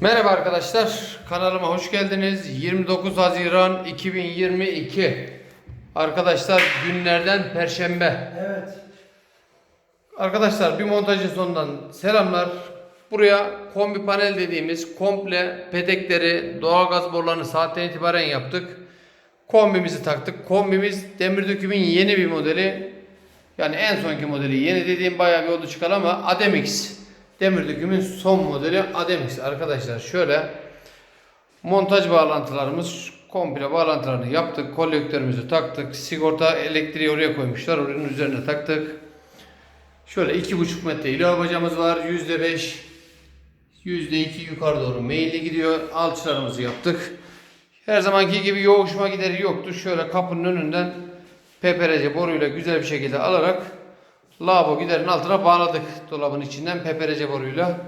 Merhaba arkadaşlar, kanalıma hoş geldiniz. 29 Haziran 2022. Arkadaşlar günlerden Perşembe. Evet. Arkadaşlar bir montajın sonundan selamlar. Buraya kombi panel dediğimiz komple pedekleri, doğalgaz borularını saatten itibaren yaptık. Kombimizi taktık. Kombimiz demir dökümün yeni bir modeli. Yani en sonki modeli. Yeni dediğim bayağı bir oldu çıkar ama Ademix. Demir dökümün son modeli Ademix arkadaşlar. Şöyle montaj bağlantılarımız komple bağlantılarını yaptık. Kolektörümüzü taktık. Sigorta elektriği oraya koymuşlar. Oranın üzerine taktık. Şöyle iki buçuk metre ilave bacamız var. Yüzde beş, yüzde iki yukarı doğru meyilli gidiyor. Alçılarımızı yaptık. Her zamanki gibi yoğuşma gideri yoktu. Şöyle kapının önünden peperece boruyla güzel bir şekilde alarak lavabo giderin altına bağladık. Dolabın içinden peperece boruyla.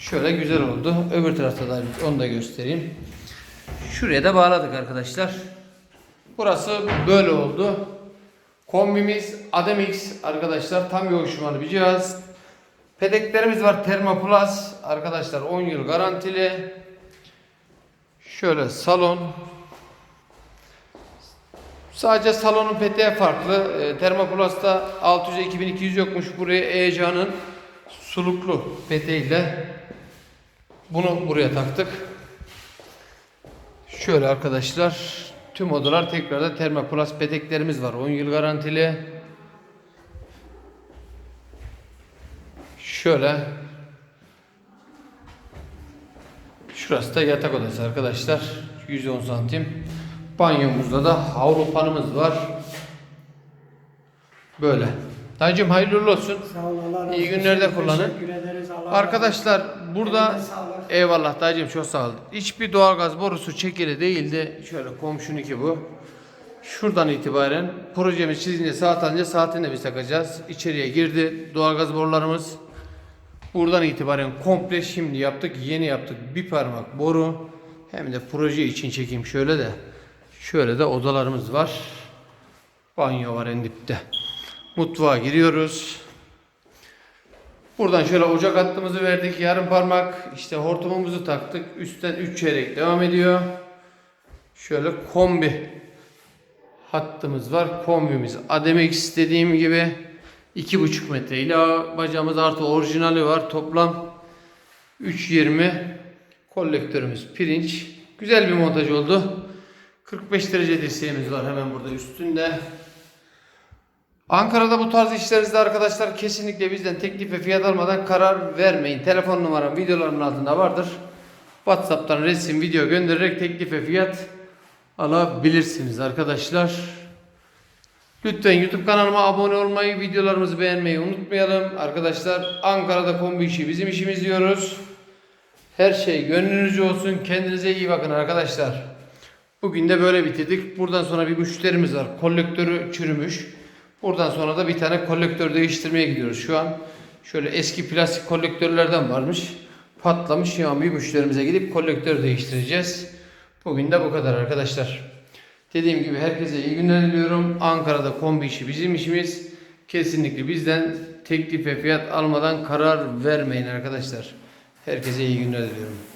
Şöyle güzel oldu. Öbür tarafta da onu da göstereyim. Şuraya da bağladık arkadaşlar. Burası böyle oldu. Kombimiz Ademix arkadaşlar tam yoğuşmalı bir cihaz. Pedeklerimiz var Thermoplast arkadaşlar 10 yıl garantili. Şöyle salon. Sadece salonun peteği farklı. E, Thermoplast'ta 600'e 2200 yokmuş. Buraya ECA'nın suluklu peteğiyle bunu buraya taktık. Şöyle arkadaşlar tüm odalar tekrarda Thermoplast peteklerimiz var. 10 yıl garantili. Şöyle Şurası da yatak odası arkadaşlar. 110 santim. Banyomuzda da havlu panımız var. Böyle. Dayıcım hayırlı olsun. Sağ ol Allah razı İyi olsun. günler de kullanın. Ederiz. Allah Arkadaşlar burada eyvallah dayıcım çok sağ ol. Hiçbir doğalgaz borusu çekili değildi. Şöyle komşunun ki bu. Şuradan itibaren projemiz çizince saat alınca saatini biz takacağız. İçeriye girdi doğalgaz borularımız. Buradan itibaren komple şimdi yaptık. Yeni yaptık. Bir parmak boru. Hem de proje için çekeyim şöyle de. Şöyle de odalarımız var. Banyo var en dipte. Mutfağa giriyoruz. Buradan şöyle ocak hattımızı verdik. Yarım parmak işte hortumumuzu taktık. Üstten 3 çeyrek devam ediyor. Şöyle kombi hattımız var. Kombimiz Ademix dediğim gibi 2,5 metre ile bacamız artı orijinali var. Toplam 3.20 kolektörümüz pirinç. Güzel bir montaj oldu. 45 derece dirseğimiz var hemen burada üstünde. Ankara'da bu tarz işlerinizde arkadaşlar kesinlikle bizden teklif ve fiyat almadan karar vermeyin. Telefon numaram videoların altında vardır. WhatsApp'tan resim, video göndererek teklif ve fiyat alabilirsiniz arkadaşlar. Lütfen YouTube kanalıma abone olmayı, videolarımızı beğenmeyi unutmayalım. Arkadaşlar Ankara'da kombi işi bizim işimiz diyoruz. Her şey gönlünüzce olsun. Kendinize iyi bakın arkadaşlar. Bugün de böyle bitirdik. Buradan sonra bir müşterimiz var. Kolektörü çürümüş. Buradan sonra da bir tane kolektör değiştirmeye gidiyoruz şu an. Şöyle eski plastik kolektörlerden varmış. Patlamış. Şu an bir müşterimize gidip kolektör değiştireceğiz. Bugün de bu kadar arkadaşlar. Dediğim gibi herkese iyi günler diliyorum. Ankara'da kombi işi bizim işimiz. Kesinlikle bizden teklif ve fiyat almadan karar vermeyin arkadaşlar. Herkese iyi günler diliyorum.